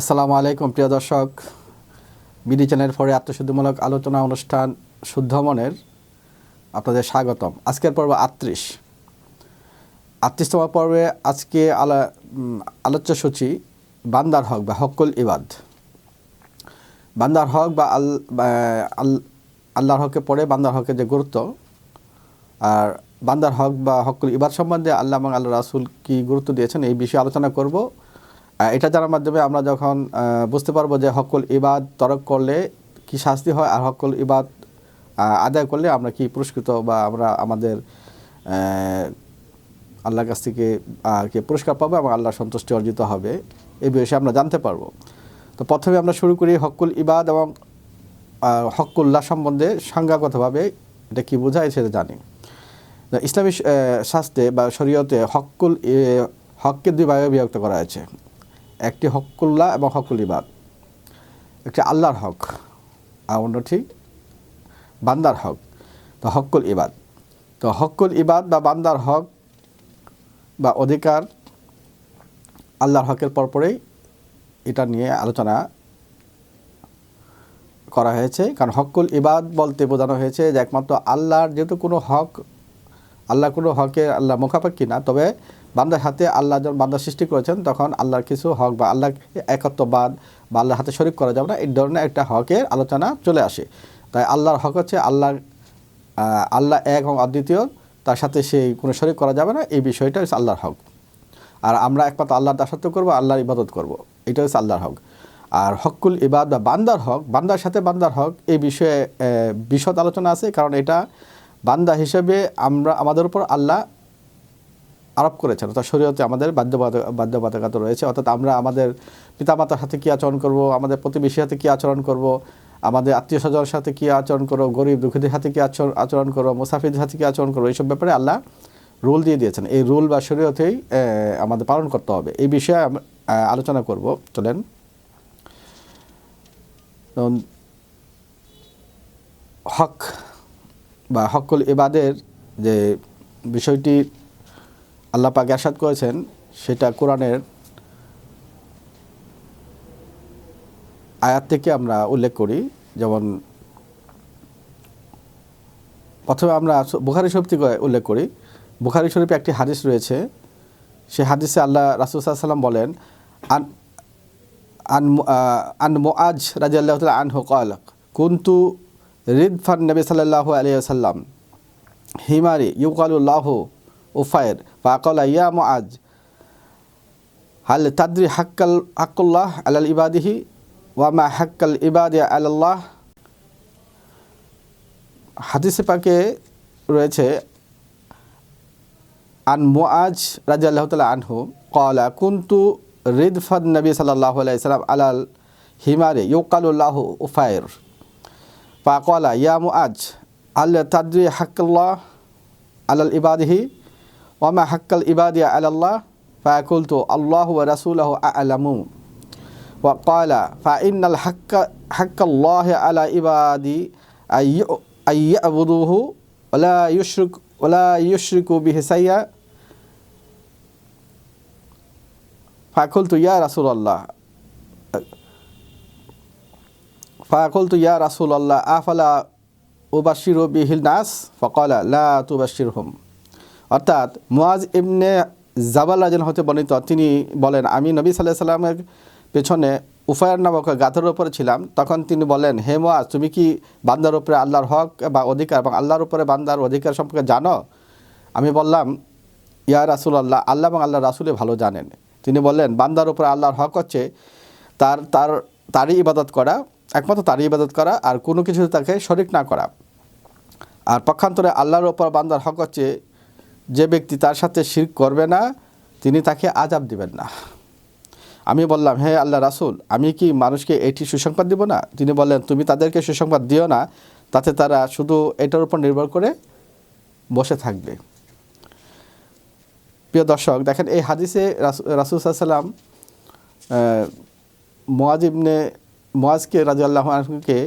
আসসালামু আলাইকুম প্রিয় দর্শক। বিডি চ্যানেল ফরে আত্মশুদ্ধিমূলক আলোচনা অনুষ্ঠান শুদ্ধ মনের আপনাদের স্বাগতম। আজকের পর্ব আটত্রিশ। আটত্রিশতম পর্বে আজকে আলা উম, আলোচ্য সূচি বান্দার হক বা হকুল ইবাদ। বান্দার হক বা আল আল- আল্লাহর হকে পড়ে বান্দার হকের যে গুরুত্ব আর বান্দার হক বা হকুল ইবাদ সম্বন্ধে আল্লাহ এবং আল্লাহ রাসুল কি গুরুত্ব দিয়েছেন এই বিষয়ে আলোচনা করব। এটা জানার মাধ্যমে আমরা যখন বুঝতে পারব যে হকুল ইবাদ তরক করলে কি শাস্তি হয় আর হকুল ইবাদ আদায় করলে আমরা কি পুরস্কৃত বা আমরা আমাদের আল্লাহর কাছ থেকে কি পুরস্কার পাবো এবং আল্লাহর সন্তুষ্টি অর্জিত হবে এই বিষয়ে আমরা জানতে পারব। তো প্রথমে আমরা শুরু করি হকুল ইবাদ এবং হকুল্লাহ সম্বন্ধে সংজ্ঞাগতভাবে এটা কি বোঝায় সেটা জানি। ইসলামী শাস্ত্রে বা শরীয়তে হকুল হককে দুই ভাগে বিভক্ত করা হয়েছে। একটি হকুল্লাহ এবং হকুল ইবাদ। একটি আল্লাহর হক আর অন্যটি বান্দার হক, তো হকুল ইবাদ। তো হকুল ইবাদ বা বান্দার হক বা অধিকার আল্লাহর হকের পরপরেই এটা নিয়ে আলোচনা করা হয়েছে। কারণ হকুল ইবাদ বলতে বোঝানো হয়েছে যে একমাত্র আল্লাহর যেহেতু কোনো হক আল্লাহ কোনো হকে আল্লাহ মুখাপাক্ষি না। তবে বান্দার হাতে আল্লাহ যখন বান্দা সৃষ্টি করেছেন, তখন আল্লাহর কিছু হক বা আল্লাহ একত্ববাদ বা আল্লাহর হাতে শরিক করা যাবে না। এই ধরনের একটা হকের আলোচনা চলে আসে। তাই আল্লাহর হক হচ্ছে আল্লাহর আল্লাহ এক এবং অদ্বিতীয়, তার সাথে সেই কোনো শরিক করা যাবে না। এই বিষয়টা হচ্ছে আল্লাহর হক। আর আমরা একমাত্র আল্লাহর দাসত্ব করব, আল্লাহর ইবাদত করব। এটা হচ্ছে আল্লাহর হক। আর হকুল ইবাদ বা বান্দার হক, বান্দার সাথে বান্দার হক, এই বিষয়ে বিশদ আলোচনা আছে। কারণ এটা বান্দা হিসেবে আমরা, আমাদের উপর আল্লাহ আরোপ করেছেন। অর্থাৎ শরীয়তে আমাদের বাধ্যবাধক বাধ্যবাধকতা রয়েছে। অর্থাৎ আমরা আমাদের পিতামাতার সাথে কী আচরণ করব, আমাদের প্রতিবেশীর সাথে কী আচরণ করব, আমাদের আত্মীয় স্বজনের সাথে কী আচরণ করব, গরিব দুঃখীদের সাথে কী আচরণ আচরণ করব, মুসাফিরদের সাথে কী আচরণ করব, এইসব ব্যাপারে আল্লাহ রুল দিয়ে দিয়েছেন। এই রুল বা শরীয়তেই আমাদের পালন করতে হবে। এই বিষয়ে আলোচনা করব। চলেন। হক বা হকল এবাদের যে বিষয়টি আল্লাহ পাক আসাদ করেছেন, সেটা কোরআনের আয়াত থেকে আমরা উল্লেখ করি। যেমন প্রথমে আমরা বুখারি শরীফ থেকে উল্লেখ করি। বুখারি শরীফে একটি হাদিস রয়েছে। সে হাদিসে আল্লাহ রাসুল সাল্লাম বলেন, আন আন আন মোয়াজ রাজি আল্লাহ আনহ কলক কুন্তু রিদফান নবী সাল্লাল্লাহু আলাইহি ওয়াসাল্লাম, হিমারি ইউকালু লাহু উফায়ের ফাকালা ইয়া আজ হাল তাদ্রি হাক্কাল হাক্কুল্লাহ আলাল ইবাদিহি ওয়া মা হাক্কাল ইবাদি আলাল্লাহ। হাদিসে পাকে রয়েছে, আন মুআজ রাদিয়াল্লাহু তাআলা আনহু ক্বালা, কুনতু রিদফান নবী সাল্লাল্লাহু আলাইহি সাল্লাম আলাল হিমারে ইউকালু লাহু فقال يا معاذ هل تدري حق الله على العباده؟ وما حق العباد على الله؟ فقلت الله ورسوله أعلم. وقال فإن الحق حق الله على عبادي أن يعبدوه ولا يشرك ولا يشرك به شيئا. فقلت يا رسول الله ফাকল তু ইয়া রাসুল আল্লাহ আফালা উবাসির বিহিল নাস? ফকলা, লা তুবাসির হোম অর্থাৎ মুয়াজ ইবনে জাবাল রাজন হতে বর্ণিত, তিনি বলেন, আমি নবী সাল্লাহ সাল্লামের পেছনে উফায়ার নামক গাধার উপরে ছিলাম। তখন তিনি বলেন, হে মোয়াজ তুমি কি বান্দার উপরে আল্লাহর হক বা অধিকার এবং আল্লাহর উপরে বান্দার অধিকার সম্পর্কে জানো? আমি বললাম, ইয়া রাসুল আল্লাহ আল্লাহ এবং আল্লাহ রাসুলে ভালো জানেন। তিনি বললেন, বান্দার উপরে আল্লাহর হক হচ্ছে তার তার, তারই ইবাদত করা। একমাত্র তারই ইবাদত করা আর কোনো কিছু তাকে শরিক না করা। আর পক্ষান্তরে আল্লাহর ওপর বান্দার হক হচ্ছে যে ব্যক্তি তার সাথে শির করবে না, তিনি তাকে আজাব দিবেন না। আমি বললাম, হে আল্লাহ রাসুল, আমি কি মানুষকে এটি সুসংবাদ দিব না? তিনি বললেন, তুমি তাদেরকে সুসংবাদ দিও না, তাতে তারা শুধু এটার উপর নির্ভর করে বসে থাকবে। প্রিয় দর্শক, দেখেন এই হাদিসে রাসুল সাল্লাম মোয়াজিবনে মোয়াজকে রাজু আল্লাহ আনহুকে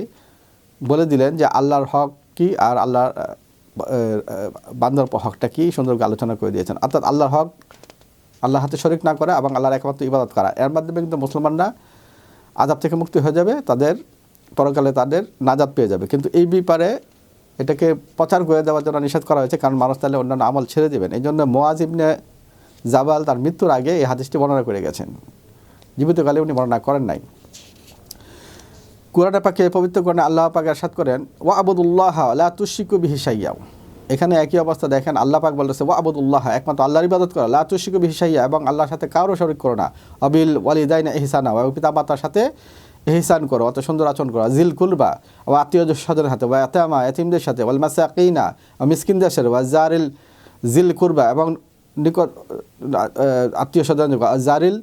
বলে দিলেন যে আল্লাহর হক কি আর আল্লাহর বান্দার হকটা কি সুন্দর আলোচনা করে দিয়েছেন। অর্থাৎ আল্লাহর হক আল্লাহ হাতে শরিক না করা এবং আল্লাহর একমাত্র ইবাদত করা। এর মাধ্যমে কিন্তু মুসলমানরা আজাব থেকে মুক্তি হয়ে যাবে, তাদের পরকালে তাদের নাজাদ পেয়ে যাবে। কিন্তু এই ব্যাপারে এটাকে প্রচার করে দেওয়ার জন্য নিষেধ করা হয়েছে, কারণ মানুষ তাহলে অন্যান্য আমল ছেড়ে দেবেন। এই জন্য মোয়াজ ইবনে জাবাল তার মৃত্যুর আগে এই হাদিসটি বর্ণনা করে গেছেন। জীবিতকালে উনি বর্ণনা করেন নাই। কোরআনে পাকে পবিত্র কোরআনে আল্লাহ পাক এরশাদ করেন ওয়া আবুদুল্লাহ লা তুশিকু বিহি শাইয়াও এখানে একই অবস্থা দেখেন, আল্লাহ পাক বলতেছে ওয়া আবুদুল্লাহ একমাত্র আল্লাহর ইবাদত করো। লা তুশিকু বিহি শাইয়া এবং আল্লাহর সাথে কারও শরিক করো না। অবিল ওয়ালিদাইনা ইহসানা, এবং পিতা মাতার সাথে ইহসান করো, অত সুন্দর আচরণ করো। জিল কুলবা ও আত্মীয় স্বজনের হাতে, ওয়া এতামা এতিমদের সাথে, ওয়াল মাসাকিনা ও মিসকিনদের সাথে, ওয়া জারিল জিল কুরবা এবং নিকট আত্মীয় স্বজন জারিল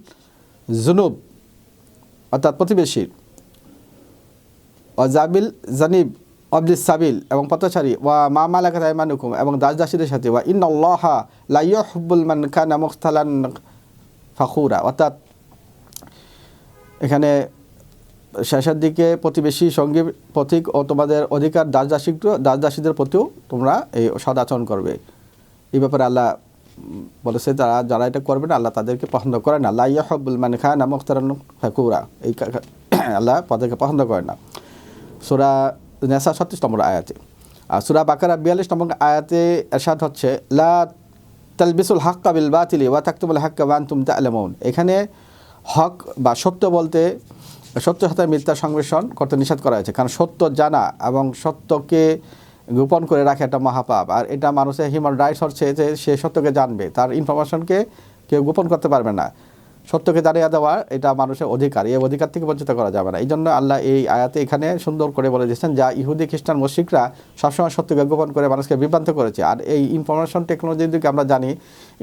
জুনুব, অর্থাৎ প্রতিবেশীর অজাবিল জানিব অবলিস সাবিল এবং পথচারী। ওয়া মা মালাকাত আইমানুকুম এবং দাস দাসীদের সাথে। ওয়া ইন আল্লাহ লাইয়ুল মান কানা মুখতালান ফাখুরা। অর্থাৎ এখানে শেষের দিকে প্রতিবেশী সঙ্গী পথিক ও তোমাদের অধিকার দাস দাসী দাস দাসীদের প্রতিও তোমরা এই সদাচরণ করবে। এই ব্যাপারে আল্লাহ বলেছে তারা যারা এটা করবে না, আল্লাহ তাদেরকে পছন্দ করে না। আল্লাহ ইয়াহবুল মান খান মুখতারান ফাকুরা এই আল্লাহ তাদেরকে পছন্দ করে না। সুরা নেশা ছত্রিশ নম্বর আয়াতে। আর সুরা বাকারা বিয়াল্লিশ নম্বর আয়াতে এরশাদ হচ্ছে, লা তালবিসুল হাক্কা বিল বাতিলি ওয়া তাকতুমুল হাক্কা ওয়ান তুম তা'লামুন। এখানে হক বা সত্য বলতে সত্য সাথে মিথ্যা সংমিশ্রণ করতে নিষেধ করা হয়েছে। কারণ সত্য জানা এবং সত্যকে গোপন করে রাখে একটা মহাপাপ। আর এটা মানুষের হিউম্যান রাইটস হচ্ছে যে সে সত্যকে জানবে, তার ইনফরমেশনকে কেউ গোপন করতে পারবে না। সত্যকে জানিয়ে দেওয়া এটা মানুষের অধিকার। এই অধিকার থেকে বঞ্চিত করা যাবে না। এই জন্য আল্লাহ এই আয়াতে এখানে সুন্দর করে বলে দিয়েছেন, যা ইহুদি, খ্রিস্টান মুশিকরা সবসময় সত্যকে গোপন করে মানুষকে বিভ্রান্ত করেছে। আর এই ইনফরমেশন টেকনোলজির দিকে আমরা জানি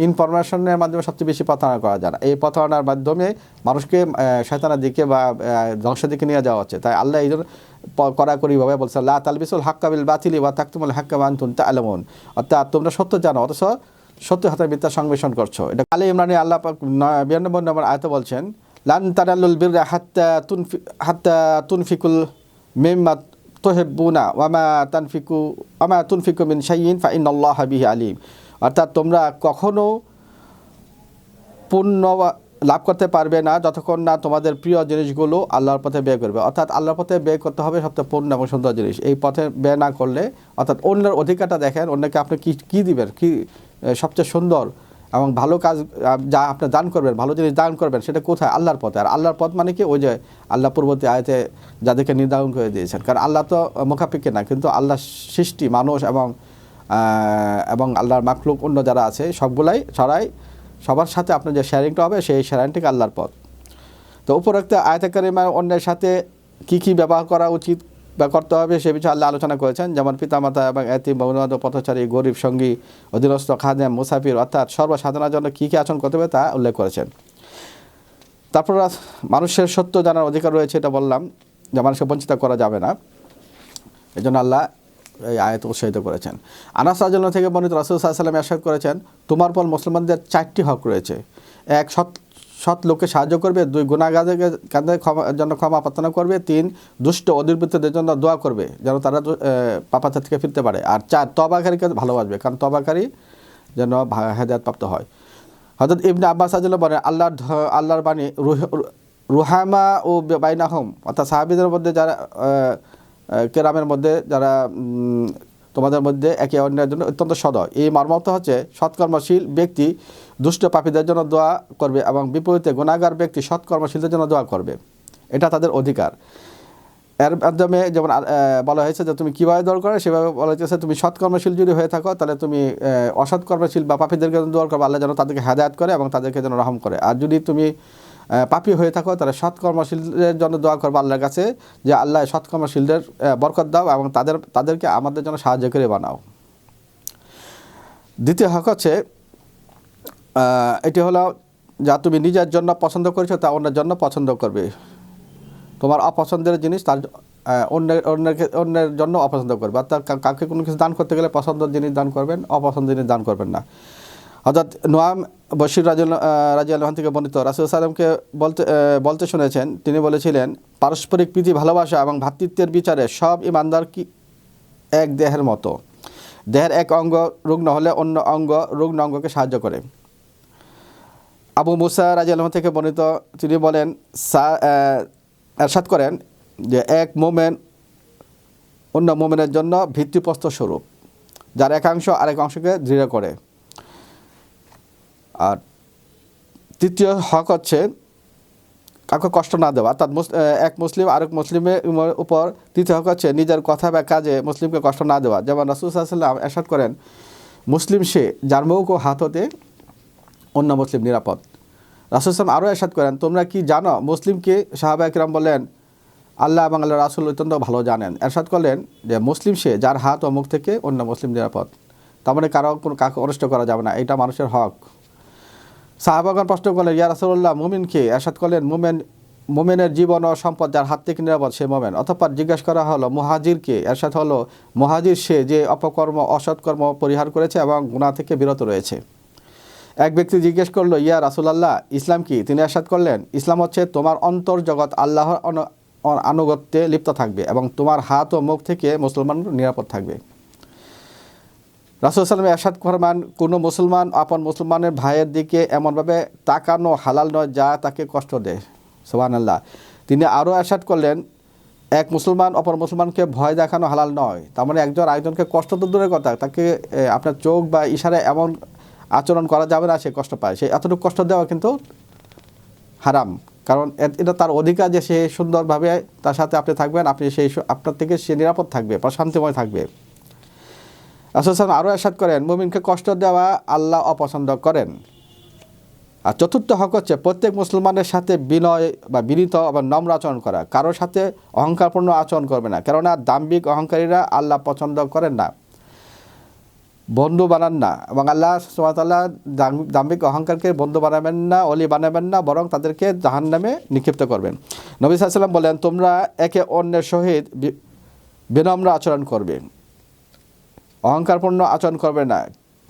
ইনফরমেশনের মাধ্যমে সবচেয়ে বেশি প্রতারণা করা যায় না। এই প্রতারণার মাধ্যমে মানুষকে শয়তানের দিকে বা ধ্বংসের দিকে নিয়ে যাওয়া হচ্ছে। তাই আল্লাহ এই জন্য কড়াকড়িভাবে বলছে লা তালবিসুল হাক্কাবিল বাতিলি বা তাকতুমুল হাক্কা তা আলমন অর্থাৎ তোমরা সত্য জানো, অথচ সত্য হাতে মিথ্যা সংবেষণ করছ। এটা আলী ইমরানি আল্লাহ বিরানব্বই নম্বর আয়ত বলছেন, লান তারালুল বিররা হাত্তা তুনফি, হাত্তা তুনফিকুল মিম্মা তোহেব্বুনা ওয়ামা তানফিকু ওয়ামা তুনফিকু মিন শাইইন ফা ইন্নাল্লাহা বিহি আলিম। অর্থাৎ তোমরা কখনো পূর্ণ লাভ করতে পারবে না যতক্ষণ না তোমাদের প্রিয় জিনিসগুলো আল্লাহর পথে ব্যয় করবে। অর্থাৎ আল্লাহর পথে ব্যয় করতে হবে সবচেয়ে পূর্ণ এবং সুন্দর জিনিস। এই পথে ব্যয় না করলে, অর্থাৎ অন্যের অধিকারটা দেখেন, অন্যকে আপনি কী কী দিবেন? কী সবচেয়ে সুন্দর এবং ভালো কাজ যা আপনি দান করবেন, ভালো জিনিস দান করবেন, সেটা কোথায়? আল্লাহর পথে। আর আল্লাহর পথ মানে কি? ওই যে আল্লাহ পূর্ববর্তী আয়তে যাদেরকে নির্ধারণ করে দিয়েছেন। কারণ আল্লাহ তো মুখাপিক্ষে না, কিন্তু আল্লাহ সৃষ্টি, মানুষ এবং এবং আল্লাহর মাকলুক অন্য যারা আছে, সবগুলাই ছড়াই সবার সাথে আপনার যে শেয়ারিংটা হবে, সেই শেয়ারিংটিকে আল্লাহর পথ। তো উপরোক্ত আয়তাকারিমা অন্যের সাথে কি কি ব্যবহার করা উচিত? বা করতে হবে সে বিষয়ে আল্লাহ আলোচনা করেছেন। যেমন পিতামাতা এবং এতি বৌনদ পথচারী, গরিব, সঙ্গী, অধীনস্থ, খাদেম, মুসাফির, অর্থাৎ সর্বসাধারণের জন্য কী কী আচরণ করতে হবে তা উল্লেখ করেছেন। তারপর মানুষের সত্য জানার অধিকার রয়েছে এটা বললাম, যে মানুষকে বঞ্চিত করা যাবে না। এই জন্য আল্লাহ এই আয়ত উৎসাহিত করেছেন। আনাস রাজন থেকে বর্ণিত রাসুল সাল্লাম এরশাদ করেছেন, তোমার পর মুসলমানদের চারটি হক রয়েছে। এক, সৎ সৎ লোককে সাহায্য করবে, দুই ক্ষমা, জন্য ক্ষমা প্রার্থনা করবে, তিন দুষ্ট অদুর্বৃত্তদের জন্য দোয়া করবে, যেন তারা পাপাচার থেকে ফিরতে পারে। আর চার তবাকারীকে ভালোবাসবে, কারণ তবাকারী যেন হেদায়ত প্রাপ্ত হয়। হজরত ইবনে আব্বাস আজুল্লাহ বলেন, আল্লাহর আল্লাহর বাণী রুহামা ও বাইনাহম, অর্থাৎ সাহাবিদের মধ্যে যারা কেরামের মধ্যে যারা তোমাদের মধ্যে একে অন্যের জন্য অত্যন্ত সদয়। এই মর্মত হচ্ছে সৎকর্মশীল ব্যক্তি দুষ্ট পাপীদের জন্য দোয়া করবে এবং বিপরীতে গুণাগার ব্যক্তি সৎকর্মশীলদের জন্য দোয়া করবে। এটা তাদের অধিকার। এর মাধ্যমে যেমন বলা হয়েছে যে তুমি কীভাবে দোয়া করো, সেভাবে বলা হয়েছে তুমি সৎকর্মশীল যদি হয়ে থাকো, তাহলে তুমি অসৎকর্মশীল বা পাপীদেরকে দোয়া করবে। আল্লাহ যেন তাদেরকে হেদায়ত করে এবং তাদেরকে যেন রহম করে। আর যদি তুমি পাপি হয়ে থাকো তাহলে সৎকর্মশীলদের জন্য দোয়া করব আল্লাহর কাছে যে আল্লাহ সৎকর্মশীলদের বরকত দাও এবং তাদের, তাদেরকে আমাদের জন্য সাহায্য করে বানাও। দ্বিতীয় হক হচ্ছে এটি হলো যা তুমি নিজের জন্য পছন্দ করেছ তা অন্যের জন্য পছন্দ করবে। তোমার অপছন্দের জিনিস তার অন্যের অন্যের অন্যের জন্য অপছন্দ করবে। অর্থাৎ কাউকে কোনো কিছু দান করতে গেলে পছন্দের জিনিস দান করবেন, অপছন্দের জিনিস দান করবেন না। অর্থাৎ নোয়াম বশির রাজ রাজি আলহান থেকে বর্ণিত, রাসুল সালামকে বলতে বলতে শুনেছেন, তিনি বলেছিলেন, পারস্পরিক প্রীতি, ভালোবাসা এবং ভ্রাতৃত্বের বিচারে সব ইমানদার কি এক দেহের মতো? দেহের এক অঙ্গ রুগ্ন হলে অন্য অঙ্গ রুগ্ন অঙ্গকে সাহায্য করে। আবু মুসা রাজি আলম থেকে বর্ণিত, তিনি বলেন এরশাদ করেন যে এক মোমেন অন্য মোমেনের জন্য ভিত্তিপ্রস্তর স্বরূপ, যার একাংশ আরেক অংশকে দৃঢ় করে। আর তৃতীয় হক হচ্ছে কাউকে কষ্ট না দেওয়া। অর্থাৎ এক মুসলিম আরেক মুসলিমের উপর তৃতীয় হক হচ্ছে নিজের কথা বা কাজে মুসলিমকে কষ্ট না দেওয়া। যেমন রাসুল সাল্লাম এরশাদ করেন, মুসলিম সে যার ও হাত হতে অন্য মুসলিম নিরাপদ। রাসুল সাল্লাম আরও এরশাদ করেন, তোমরা কি জানো? মুসলিমকে সাহাবা একরাম বলেন আল্লাহ এবং আল্লাহ রাসুল অত্যন্ত ভালো জানেন। এরশাদ করলেন যে, মুসলিম সে যার হাত ও মুখ থেকে অন্য মুসলিম নিরাপদ। তার মানে কারও কোনো কাকে অনিষ্ট করা যাবে না। এটা মানুষের হক। সাহাবাগণ প্রশ্ন করলেন, ইয়া রাসুল্লাহ মুমিনকে এরশাদ করলেন, মুমেন, মোমেনের জীবন ও সম্পদ যার হাত থেকে নিরাপদ, সে মোমেন। অতঃপর জিজ্ঞাসা করা হলো মুহাজিরকে এরশাদ হলো, মুহাজির সে যে অপকর্ম অসৎকর্ম পরিহার করেছে এবং গুণা থেকে বিরত রয়েছে। এক ব্যক্তি জিজ্ঞেস করল, ইয়া রাসুলাল্লাহ, ইসলাম কি? তিনি এরশাদ করলেন, ইসলাম হচ্ছে তোমার অন্তর জগৎ আল্লাহর আনুগত্যে লিপ্ত থাকবে এবং তোমার হাত ও মুখ থেকে মুসলমান নিরাপদ থাকবে। রাসুল সাল্লাম এরশাদ ফরমান, কোনো মুসলমান আপন মুসলমানের ভাইয়ের দিকে এমনভাবে তাকানো হালাল নয় যা তাকে কষ্ট দেয়। সোহান আল্লাহ তিনি আরও এরশাদ করলেন, এক মুসলমান অপর মুসলমানকে ভয় দেখানো হালাল নয়। তার মানে একজন আরেকজনকে কষ্ট তো দূরের কথা, তাকে আপনার চোখ বা ইশারায় এমন আচরণ করা যাবে না সে কষ্ট পায়। সে এতটুকু কষ্ট দেওয়া কিন্তু হারাম। কারণ এটা তার অধিকার যে সে সুন্দরভাবে তার সাথে আপনি থাকবেন, আপনি সেই আপনার থেকে সে নিরাপদ থাকবে, প্রশান্তিময় থাকবে। আসলাম আরও এরশাদ করেন, মুমিনকে কষ্ট দেওয়া আল্লাহ অপছন্দ করেন। আর চতুর্থ হক হচ্ছে প্রত্যেক মুসলমানের সাথে বিনয় বা বিনীত বা নম্র আচরণ করা। কারোর সাথে অহংকারপূর্ণ আচরণ করবে না, কেননা দাম্ভিক অহংকারীরা আল্লাহ পছন্দ করেন না, বন্ধু বানান না এবং আল্লাহ সুমাতাল্লাহ দাম্ভিক অহংকারকে বন্ধু বানাবেন না, অলি বানাবেন না, বরং তাদেরকে জাহান নামে নিক্ষিপ্ত করবেন। নবী সাল্লাম বলেন, তোমরা একে অন্যের সহিত বিনম্র আচরণ করবে। অহংকারপূর্ণ আচরণ করবে না।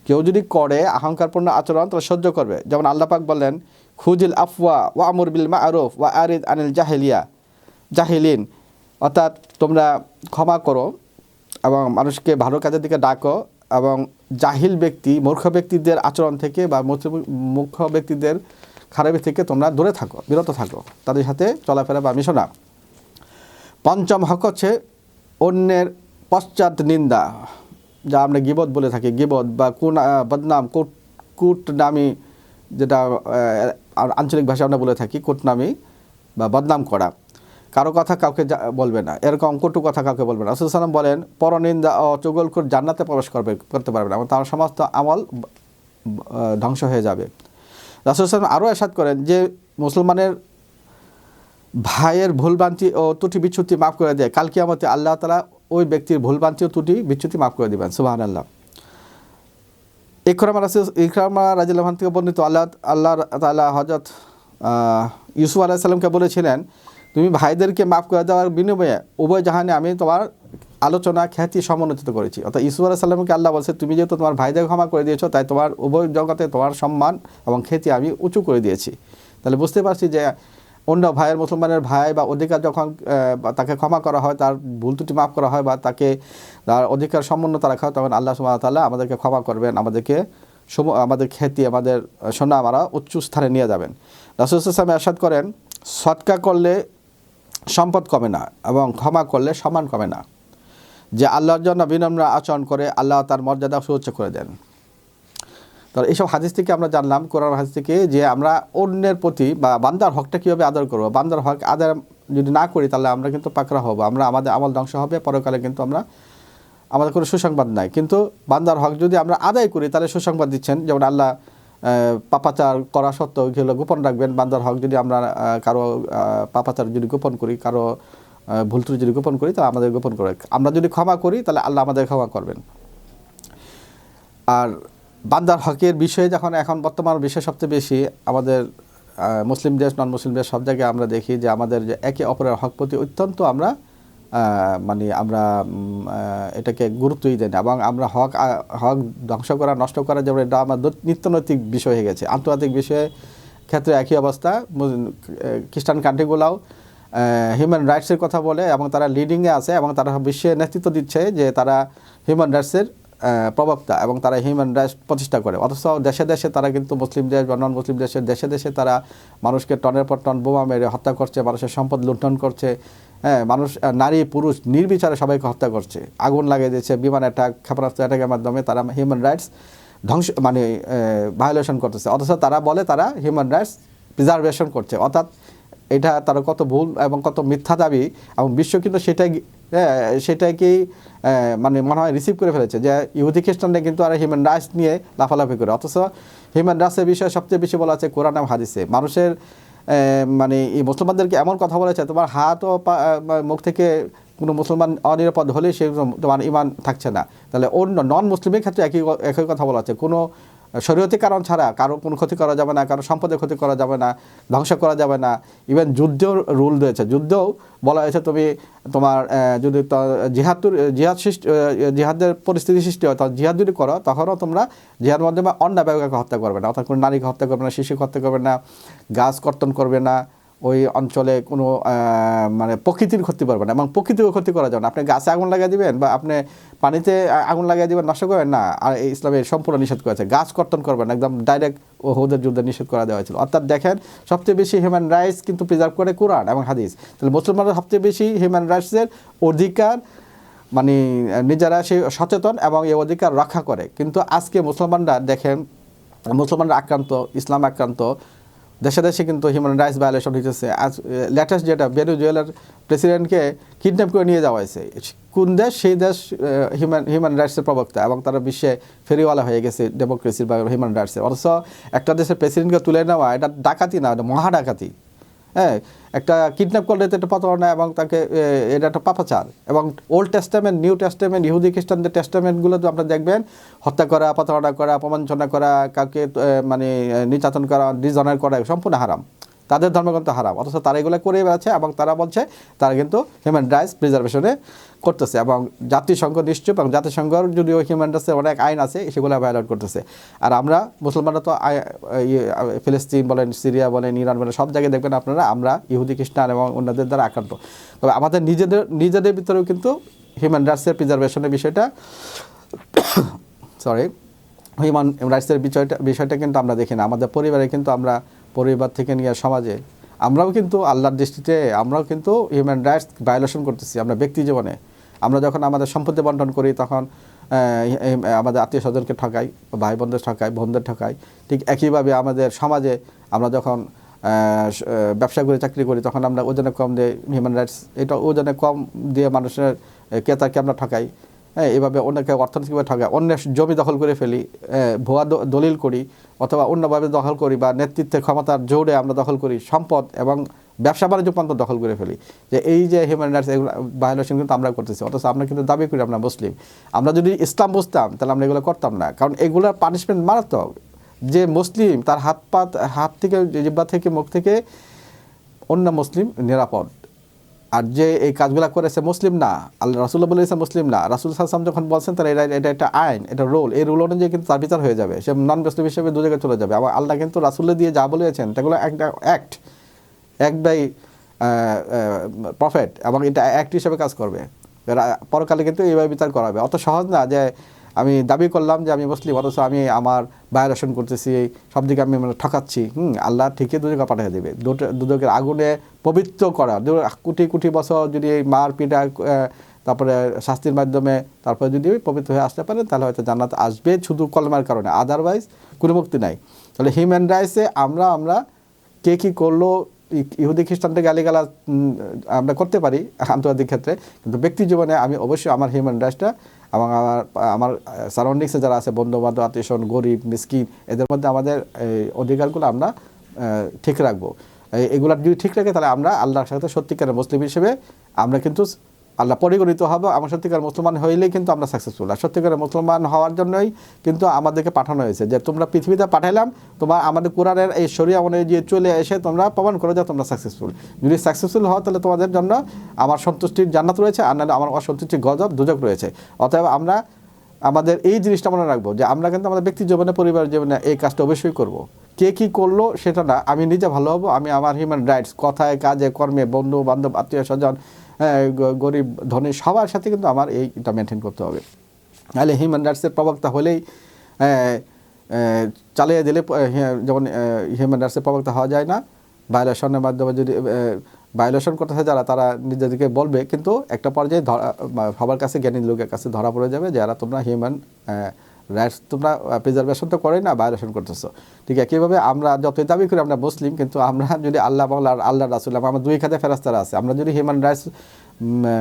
কেউ যদি করে অহংকারপূর্ণ আচরণ, তাহলে সহ্য করবে। যেমন আল্লাহ পাক বললেন খুজিল আফওয়া ওয়া আমর বিল মা আরফ ওয়া আরিদ আনিল জাহেলিয়া। জাহিলিন, অর্থাৎ তোমরা ক্ষমা করো এবং মানুষকে ভালো কাজের দিকে ডাকো এবং জাহিল ব্যক্তি, মূর্খ ব্যক্তিদের আচরণ থেকে বা মূর্খ ব্যক্তিদের খারাপি থেকে তোমরা দূরে থাকো, বিরত থাকো। তাদের সাথে চলাফেরা বা মিশো না। পঞ্চম হক হচ্ছে অন্যের পশ্চাৎ নিন্দা। যা আমরা গিবত বলে থাকি, গিবত বা কোন বদনাম কুট কুটনামি যেটা আঞ্চলিক ভাষায় আমরা বলে থাকি, কুটনামি বা বদনাম করা। কারও কথা কাউকে বলবে না। এরকম কটু কথা কাউকে বলবে না। রাসূল সাল্লাম বলেন, পরনিন্দা ও চুগলখোর জান্নাতে প্রবেশ করবে, করতে পারবে না। তার সমস্ত আমল ধ্বংস হয়ে যাবে। রাসূল সাল্লাম আরও এরশাদ করেন যে, মুসলমানের ভাইয়ের ভুলভ্রান্তি ও ত্রুটি বিচ্ছুতি মাফ করে দেয়। কাল কিয়ামতে আল্লাহ তালা ওই ব্যক্তির ভুলভ্রান্তি ও ত্রুটি বিচ্ছুতি মাফ করে দেবেন সুবাহান আল্লাহ ইকরামা রাসুল, ইকরামা রাজিল্লাহান থেকে বর্ণিত আল্লাহ আল্লাহ তালা হজরত ইউসুফ আলাহ সাল্লামকে বলেছিলেন, তুমি ভাইদেরকে মাফ করে দেওয়ার বিনিময়ে উভয় জাহানে আমি তোমার আলোচনা, খ্যাতি সমন্বিত করেছি। অর্থাৎ ইসুফ আলাহ সাল্লামকে আল্লাহ বলছে, তুমি যেহেতু তোমার ভাইদের ক্ষমা করে দিয়েছ, তাই তোমার উভয় জগতে তোমার সম্মান এবং খ্যাতি আমি উঁচু করে দিয়েছি। তাহলে বুঝতে পারছি যে অন্য ভাইয়ের মুসলমানের ভাই বা অধিকার যখন তাকে ক্ষমা করা হয়, তার ভুল ত্রুটি মাফ করা হয় বা তাকে তার অধিকার সমুন্নতা রাখা হয় তখন আল্লাহ সুবহানাহু আমাদেরকে ক্ষমা করবেন, আমাদেরকে সম, আমাদের খ্যাতি, আমাদের সোনা আমরা উচ্চ স্থানে নিয়ে যাবেন। রাসুল ইসলাম এরশাদ করেন, সৎকা করলে সম্পদ কমে না এবং ক্ষমা করলে সম্মান কমে না। যে আল্লাহর জন্য বিনম্র আচরণ করে, আল্লাহ তার মর্যাদা সুউচ্চ করে দেন। তো এইসব হাদিস থেকে আমরা জানলাম, কোরআন হাদিস থেকে যে আমরা অন্যের প্রতি বা বান্দার হকটা কীভাবে আদর করব? বান্দার হক আদার যদি না করি তাহলে আমরা কিন্তু পাকড়া হব। আমরা আমাদের আমল ধ্বংস হবে, পরকালে কিন্তু আমরা আমাদের কোনো সুসংবাদ নাই। কিন্তু বান্দার হক যদি আমরা আদায় করি, তাহলে সুসংবাদ দিচ্ছেন। যেমন আল্লাহ পাপাচার করা সত্ত্বেও এগুলো গোপন রাখবেন। বান্দার হক যদি আমরা কারও পাপাচার যদি গোপন করি, কারও ভুল ত্রুটি যদি গোপন করি, তাহলে আমাদের গোপন করে আমরা যদি ক্ষমা করি, তাহলে আল্লাহ আমাদের ক্ষমা করবেন। আর বান্দার হকের বিষয়ে যখন এখন বর্তমান বিষয় সবচেয়ে বেশি, আমাদের মুসলিম দেশ নন মুসলিম দেশ সব জায়গায় আমরা দেখি যে আমাদের যে একে অপরের হক প্রতি অত্যন্ত আমরা মানে আমরা এটাকে গুরুত্বই দেন এবং আমরা হক হক ধ্বংস করা, নষ্ট করা যেমন এটা আমার নিত্যনৈতিক বিষয় হয়ে গেছে। আন্তর্জাতিক বিষয়ে ক্ষেত্রে একই অবস্থা। খ্রিস্টান কান্ট্রিগুলাও হিউম্যান রাইটসের কথা বলে এবং তারা লিডিংয়ে আছে এবং তারা বিশ্বে নেতৃত্ব দিচ্ছে যে তারা হিউম্যান রাইটসের প্রবক্তা এবং তারা হিউম্যান রাইটস প্রতিষ্ঠা করে। অথচ দেশে দেশে তারা কিন্তু মুসলিম দেশ বা নন মুসলিম দেশের, দেশে দেশে তারা মানুষকে টনের পর টন বোমা মেরে হত্যা করছে, মানুষের সম্পদ লুণ্ঠন করছে হ্যাঁ মানুষ নারী, পুরুষ নির্বিচারে সবাইকে হত্যা করছে। আগুন লাগিয়ে দিয়েছে, বিমান অ্যাটাক ক্ষেপণাস্ত্র অ্যাটাকের মাধ্যমে তারা হিউম্যান রাইটস ধ্বংস মানে ভায়োলেশন করতেছে। অথচ তারা বলে তারা হিউম্যান রাইটস প্রিজার্ভেশন করছে। অর্থাৎ এটা তার কত ভুল এবং কত মিথ্যা দাবি এবং বিশ্ব কিন্তু সেটাই হ্যাঁ, সেটাকেই মানে মনে হয় রিসিভ করে ফেলেছে যে ইহুদি খ্রিস্টানরা কিন্তু আর হিউম্যান রাইটস নিয়ে লাফালাফি করে। অথচ হিউম্যান রাইটসের বিষয়ে সবচেয়ে বেশি বলা আছে কোরআন হাদিসে। মানুষের মানে এই মুসলমানদেরকে এমন কথা বলেছে তোমার হাত ও মুখ থেকে কোনো মুসলমান অনিরাপদ হলে সে তোমার ইমান থাকছে না। তাহলে অন্য নন মুসলিমের ক্ষেত্রে একই একই কথা বলা আছে। কোনো শরীয়তি কারণ ছাড়া কারও কোনো ক্ষতি করা যাবে না, কারও সম্পদের ক্ষতি করা যাবে না, ধ্বংস করা যাবে না। ইভেন যুদ্ধেও রুল রয়েছে যুদ্ধেও বলা হয়েছে তুমি তোমার যদি জিহাদ জিহাদ সৃষ্টি জিহাদের পরিস্থিতি সৃষ্টি হয় তখন জিহাদ যদি করো, তখনও তোমরা জিহাদ মাধ্যমে অন্য ব্যবহারকে হত্যা করবে না। অর্থাৎ কোনো নারীকে হত্যা করবে না, শিশুকে হত্যা করবে না, গাছ কর্তন করবে না ওই অঞ্চলে কোনো মানে প্রকৃতির ক্ষতি করবে না। এবং প্রকৃতিও ক্ষতি করা যাবে না। আপনি গাছে আগুন লাগিয়ে দিবেন বা আপনি পানিতে আগুন লাগিয়ে দিবেন, নষ্ট করবেন না। আর এই সম্পূর্ণ নিষেধ করেছে। গাছ কর্তন করবেন একদম ডাইরেক্ট ও ওহুদের যুদ্ধে নিষেধ করা দেওয়া হয়েছিল। অর্থাৎ দেখেন, সবচেয়ে বেশি হিউম্যান রাইটস কিন্তু প্রিজার্ভ করে কোরআন এবং হাদিস। তাহলে মুসলমানরা সবচেয়ে বেশি হিউম্যান রাইটসের অধিকার মানে নিজেরা সেই সচেতন এবং এই অধিকার রক্ষা করে। কিন্তু আজকে মুসলমানরা দেখেন, মুসলমানরা আক্রান্ত, ইসলাম আক্রান্ত দেশে দেশে কিন্তু হিউম্যান রাইটস ভায়োলেশন হইতেছে। আজ লেটেস্ট যেটা ভেনেজুয়েলার প্রেসিডেন্টকে কিডন্যাপ করে নিয়ে যাওয়া হয়েছে। কোন দেশ? সেই দেশ হিউম্যান হিউম্যান রাইটসের প্রবক্তা এবং তারা বিশ্বে ফেরিওয়ালা হয়ে গেছে ডেমোক্রেসির বা হিউম্যান রাইটসের অথচ একটা দেশের প্রেসিডেন্টকে তুলে নেওয়া, এটা ডাকাতি না, এটা মহা ডাকাতি। হ্যাঁ একটা কিডন্যাপ করলে তো একটা প্রতারণা এবং তাকে এটা একটা পাপাচার। এবং ওল্ড টেস্টামেন্ট নিউ টেস্টামেন্ট ইহুদি খ্রিস্টানদের টেস্টামেন্টগুলো তো আপনার দেখবেন, হত্যা করা, প্রতারণা করা অপমানচনা করা, কাউকে মানে নির্যাতন করা ডিজনার করা, সম্পূর্ণ হারাম। তাদের ধর্মগ্রন্থ হারাম। অথচ তারা এগুলো করে বেড়াচ্ছে এবং তারা বলছে, তারা কিন্তু হিউম্যান রাইটস প্রিজার্ভেশনে করতেছে এবং জাতিসংঘ নিশ্চয় এবং জাতিসংঘর যদিও হিউম্যান রাইটসের অনেক আইন আছে, সেগুলো ভায়োলেট করতেছে। আর আমরা মুসলমানরা তো ফিলিস্তিন বলেন, সিরিয়া বলেন, ইরান বলেন, সব জায়গায় দেখবেন আপনারা, আমরা ইহুদি, খ্রিস্টান এবং অন্যদের দ্বারা আক্রান্ত। তবে আমাদের নিজেদের নিজেদের ভিতরেও কিন্তু হিউম্যান রাইটসের প্রিজার্ভেশনের বিষয়টা সরি হিউম্যান রাইটসের বিষয়টা বিষয়টা কিন্তু আমরা দেখি না। আমাদের পরিবারে কিন্তু আমরা পরিবার থেকে নিয়ে সমাজে, আমরাও কিন্তু আল্লাহর দৃষ্টিতে, আমরাও কিন্তু হিউম্যান রাইটস ভায়োলেশন করতেছি আমরা ব্যক্তি জীবনে। আমরা যখন আমাদের সম্পত্তি বন্টন করি তখন আমাদের আত্মীয় স্বজনকে ঠকাই ভাই বোনদের ঠকাই বোনদের ঠকাই, ঠিক একইভাবে আমাদের সমাজে আমরা যখন ব্যবসা করে চাকরি করি তখন আমরা ওজনে কম দিয়ে হিউম্যান রাইটস এটা ওজনে কম দিয়ে মানুষের ক্রেতাকে আমরা ঠকাই। হ্যাঁ এভাবে অন্যকে অর্থনৈতিকভাবে ঠকাই অন্যের জমি দখল করে ফেলি ভুয়া দলিল করি, অথবা অন্যভাবে দখল করি বা নেতৃত্বের ক্ষমতার জোরে আমরা দখল করি, সম্পদ এবং ব্যবসা বাণিজ্য পর্যন্ত দখল করে ফেলি। যে এই যে হিউম্যান রাইটস এগুলো ভায়োলেশন কিন্তু আমরা করতেছি, অথচ আমরা কিন্তু দাবি করি আমরা মুসলিম। আমরা যদি ইসলাম বুঝতাম, তাহলে আমরা এগুলো করতাম না। কারণ এগুলোর পানিশমেন্ট মারাত্মক। যে মুসলিম তার হাত পা হাত থেকে জিব্বা থেকে, মুখ থেকে অন্য মুসলিম নিরাপদ। আর যে এই কাজগুলো করেছে মুসলিম না, আল্লাহ রাসুল্লাহ বলেছে মুসলিম না, রাসুল সাল্লাম যখন বলছেন, তাহলে এটা এটা একটা আইন, এটা রোল, এই রোল অনুযায়ী কিন্তু তার বিচার হয়ে যাবে। সে নন মুসলিম হিসেবে দু জায়গায় চলে যাবে। আবার আল্লাহ কিন্তু রাসুল্লাহ দিয়ে যা বলেছেন সেগুলো একটা অ্যাক্ট অ্যাক্ট বাই প্রফেট এবং এটা অ্যাক্ট হিসেবে কাজ করবে। পরকালে কিন্তু এইভাবে বিচার করা হবে অত সহজ না যে আমি দাবি করলাম যে আমি মুসলিম, অথচ আমি আমার ভায়োলেশন করতেছি সব দিকে আমি মানে ঠকাচ্ছি। হুম, আল্লাহ ঠিকই দুজকে পাঠিয়ে দেবে। দুদকের আগুনে পবিত্র করা। কোটি কোটি বছর যদি এই মার পিটা তারপরে শাস্তির মাধ্যমে তারপরে যদি পবিত্র হয়ে আসতে পারে, তাহলে হয়তো জান্নাত আসবে শুধু কলমার কারণে। আদারওয়াইজ কোনো মুক্তি নাই। তাহলে হিউম্যান রাইটসে আমরা আমরা কে কী করল ইহুদি খ্রিস্টানদের গালিগালা আমরা করতে পারি আন্তর্জাতিক ক্ষেত্রে। কিন্তু ব্যক্তি জীবনে আমি অবশ্যই আমার হিউম্যান রাইটসটা এবং আমার আমার সারাউন্ডিংসে যারা আছে, বন্ধুবান্ধব, আত্মীয়স্বজন, গরিব, মিসকিন, এদের মধ্যে আমাদের এই অধিকারগুলো আমরা ঠিক রাখব। এগুলা যদি ঠিক রাখে, তাহলে আমরা আল্লাহর সাথে সত্যিকারের মুসলিম হিসেবে আমরা কিন্তু আল্লাহ পরিগণিত হব, আমার সত্যিকার মুসলমান হইলেই কিন্তু আমরা সাকসেসফুল আর সত্যিকারের মুসলমান হওয়ার জন্যই কিন্তু আমাদেরকে পাঠানো হয়েছে যে, তোমরা পৃথিবীতে পাঠাইলাম, তোমার আমাদের কোরআনের এই শরিয়া অনুযায়ী চলে এসে তোমরা প্রমাণ করো যে তোমরা সাকসেসফুল যদি সাকসেসফুল হও, তাহলে তোমাদের জন্য আমার সন্তুষ্টির জান্নাত রয়েছে, আর নাহলে আমার অসন্তুষ্টির গজব দুজক রয়েছে। অতএব আমরা আমাদের এই জিনিসটা মনে রাখব যে, আমরা কিন্তু আমাদের ব্যক্তি জীবনে, পরিবার জীবনে এই কাজটা অবশ্যই করব। কে কি করল সেটা না আমি নিজে ভালো হব আমি আমার হিউম্যান রাইটস কথায় কাজে কর্মে বন্ধু বান্ধব আত্মীয় স্বজন হ্যাঁ, গরিব ধনী সবার সাথে কিন্তু আমার এইটা মেনটেন করতে হবে। নাহলে হিউম্যান রাইটসের প্রবক্তা হলেই চালিয়ে দিলে হ্যাঁ, যেমন হিউম্যান রাইটসের প্রবক্তা হওয়া যায় না। ভায়োলেশনের মাধ্যমে যদি ভায়োলেশন করতেছে যারা তারা নিজেদেরকে বলবে কিন্তু একটা পর্যায়ে ধরা- সবার কাছে জ্ঞানী লোকের কাছে ধরা পড়ে যাবে যারা তোমরা হিউম্যান রাইটস তোমরা প্রিজার্ভেশন তো করেই না ভায়োলেশন করতেছো। ঠিক আছে কীভাবে আমরা যতই দাবি করি আমরা মুসলিম, কিন্তু আমরা যদি আল্লাহ বাংলা আল্লাহ রাসুল, আমার দুই খাতে ফেরাস্তারা আছে। আমরা যদি হিউম্যান রাইটস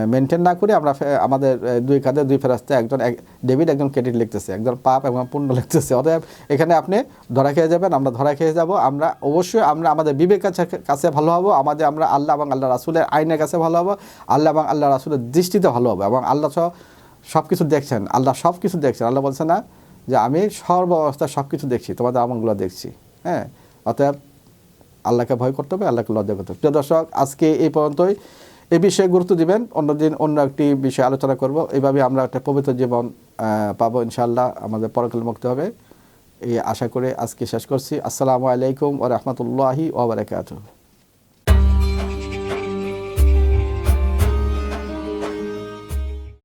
মেনটেন না করি, আমরা আমাদের দুই কাঁধে দুই ফেরাস্তে একজন এক- ডেবিট একজন ক্রেডিট লিখতেছে, একজন পাপ এবং পূর্ণ লিখতেছে। অতএব এখানে আপনি ধরা খেয়ে যাবেন, আমরা ধরা খেয়ে যাব। আমরা অবশ্যই, আমরা আমাদের বিবেক কাছে- ভালো হব, আমাদের, আমরা আল্লাহ এবং আল্লাহ রাসুলের আইনের কাছে ভালো হব, আল্লাহ এবং আল্লাহ রাসুলের দৃষ্টিতে ভালো হবে এবং আল্লাহ সব কিছু দেখছেন, আল্লাহ সব কিছু দেখছেন। আল্লাহ বলছে না যে আমি সর্ব অবস্থায় সব কিছু দেখছি তোমাদের আমলগুলো দেখছি। হ্যাঁ অতএব আল্লাহকে ভয় করতে হবে, আল্লাহকে লজ্জা করতে হবে। প্রিয় দর্শক, আজকে এই পর্যন্তই। এই বিষয়ে গুরুত্ব দিবেন, অন্যদিন অন্য একটি বিষয়ে আলোচনা করব। এইভাবে আমরা একটা পবিত্র জীবন পাবো ইনশাআল্লাহ, আমাদের পরকাল মুক্ত হবে। এই আশা করে আজকে শেষ করছি। আসসালামু আলাইকুম ও রহমতুল্লাহি ওবরাকাতুহ